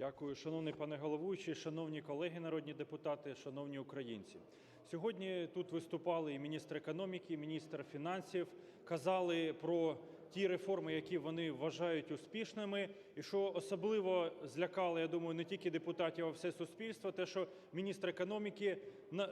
Дякую, шановний пане головуючий, шановні колеги народні депутати, шановні українці. Сьогодні тут виступали і міністр економіки, і міністр фінансів, казали про ті реформи, які вони вважають успішними, і що особливо злякало, я думаю, не тільки депутатів, а все суспільство, те, що міністр економіки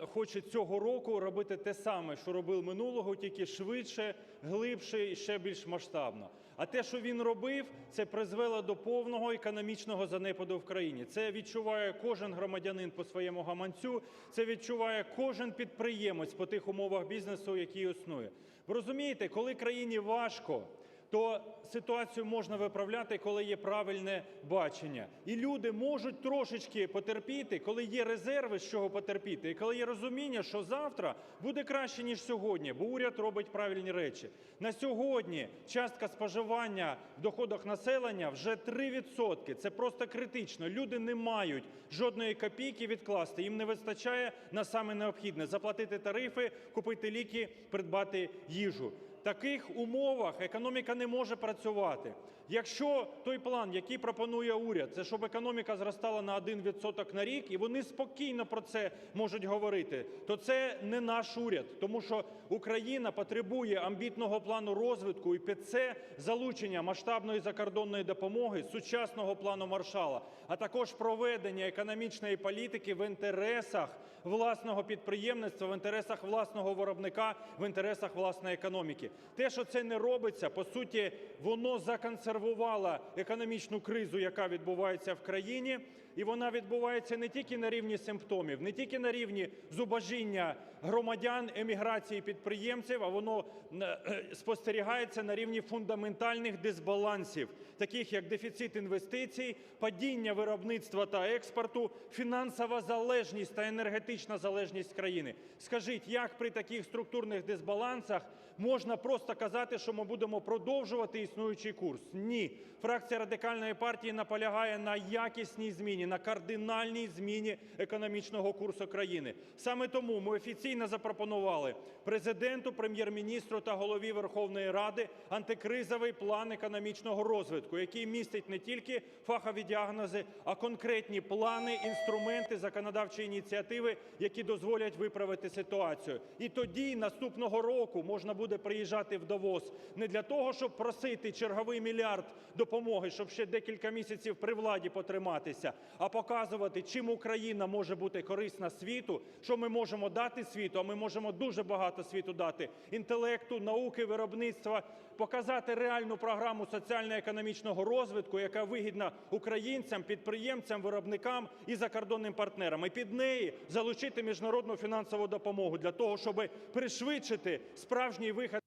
хоче цього року робити те саме, що робив минулого, тільки швидше, глибше і ще більш масштабно. А те, що він робив, це призвело до повного економічного занепаду в країні. Це відчуває кожен громадянин по своєму гаманцю, це відчуває кожен підприємець по тих умовах бізнесу, який існує. Ви розумієте, коли країні важко, то ситуацію можна виправляти, коли є правильне бачення. І люди можуть трошечки потерпіти, коли є резерви, з чого потерпіти, і коли є розуміння, що завтра буде краще, ніж сьогодні, бо уряд робить правильні речі. На сьогодні частка споживання в доходах населення вже 3%. Це просто критично. Люди не мають жодної копійки відкласти. Їм не вистачає на саме необхідне – заплатити тарифи, купити ліки, придбати їжу. Таких умовах економіка не може працювати. Якщо той план, який пропонує уряд, це щоб економіка зростала на 1 відсоток на рік, і вони спокійно про це можуть говорити, то це не наш уряд. Тому що Україна потребує амбітного плану розвитку і під це залучення масштабної закордонної допомоги, сучасного плану Маршала, а також проведення економічної політики в інтересах власного підприємництва, в інтересах власного виробника, в інтересах власної економіки. Те, що це не робиться, по суті, воно законсервувало економічну кризу, яка відбувається в країні, і вона відбувається не тільки на рівні симптомів, не тільки на рівні зубожіння громадян, еміграції підприємців, а воно е, спостерігається на рівні фундаментальних дисбалансів, таких як дефіцит інвестицій, падіння виробництва та експорту, фінансова залежність та енергетична залежність країни. Скажіть, як при таких структурних дисбалансах можна просто казати, що ми будемо продовжувати існуючий курс? Ні. Фракція Радикальної партії наполягає на якісній зміні, на кардинальній зміні економічного курсу країни. Саме тому ми офіційно запропонували Президенту, Прем'єр-міністру та Голові Верховної Ради антикризовий план економічного розвитку, який містить не тільки фахові діагнози, а конкретні плани, інструменти, законодавчі ініціативи, які дозволять виправити ситуацію. І тоді наступного року можна буде приїжджати в Давос не для того, щоб просити черговий мільярд допомоги, щоб ще декілька місяців при владі потриматися, а показувати, чим Україна може бути корисна світу, що ми можемо дати світу, а ми можемо дуже багато світу дати інтелекту, науки, виробництва, показати реальну програму соціально-економічного розвитку, яка вигідна українцям, підприємцям, виробникам і закордонним партнерам. І під неї залучити міжнародну фінансову допомогу для того, щоб пришвидшити справжній вихід.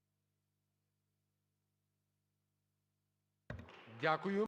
Дякую.